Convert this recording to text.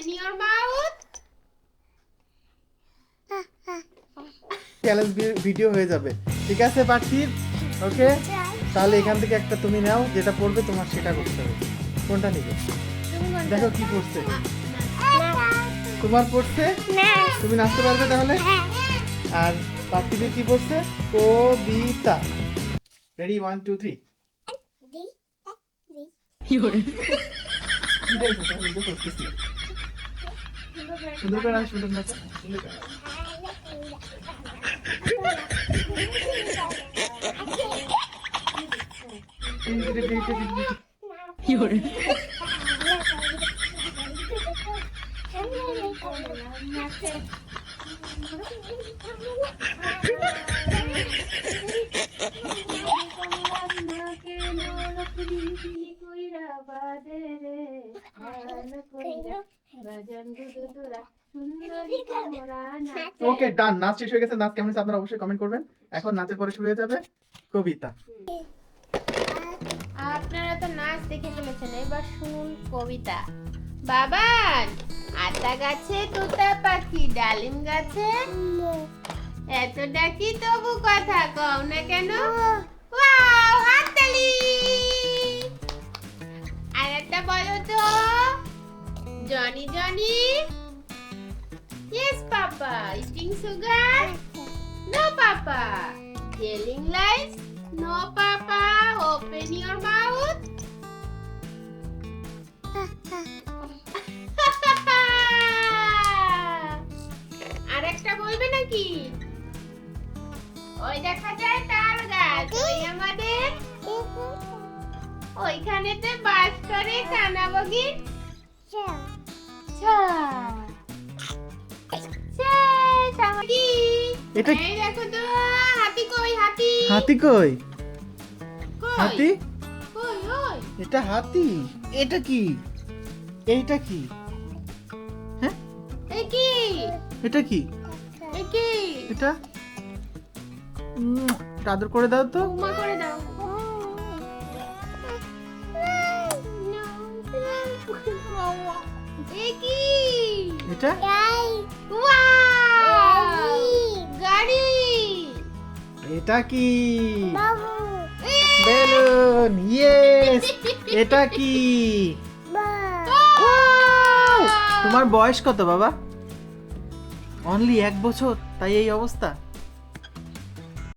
Open your mouth. Challenge video হয়ে যাবে। ঠিক আছে পার্থিব ওকে তাহলে এখান থেকে একটা তুমি নাও যেটা পড়বে তোমার সেটা করতে হবে। কোনটা নিবে? দেখো কি পড়ছে। তোমার পড়ছে? তুমি নাচতে পারবে তাহলে? আর পার্থিবের কি পড়ছে? কবিতা। রেডি ওয়ান টু থ্রি সুন্দর করে নাচ, সুন্দর নাচ, সুন্দর করে নাচ। ওকে, ডান, নাচ শেষ হয়ে গেছে। নাচ কেমন আপনারা অবশ্যই কমেন্ট করবেন। এখন নাচের পরে শুরু হয়ে যাবে কবিতা। আপনারা তো নাচ দেখে ফেলেছেন, এবার শুনুন কবিতা। বাবান, আতা গাছে তোতা পাখি, ডালিম গাছে? এত ডাকি তবু কথা কও না কেন? আর একটা বলো তো। Johnny Johnny yes papa eating sugar no papa telling lies no papa open your mouth আর একটা বলবে নাকি? ওই দেখা যায় তার গাছ। ওই আমাদের? ওইখানেতে বাস করে কানাবগি এটা এই দেখো তো হাতি কই হাতি? হাতি কই? হাতি? কই ওই? এটা হাতি। এটা কি? এইটা কি? হ্যাঁ? এই কি? এটা কি? এই কি? এটা? আদর করে দাও তো। উমা করে দাও। এটা? এটা কি? বেলুন ইয়েস এটা কি? তোমার বয়স কত বাবা? অনলি এক বছর তাই এই অবস্থা।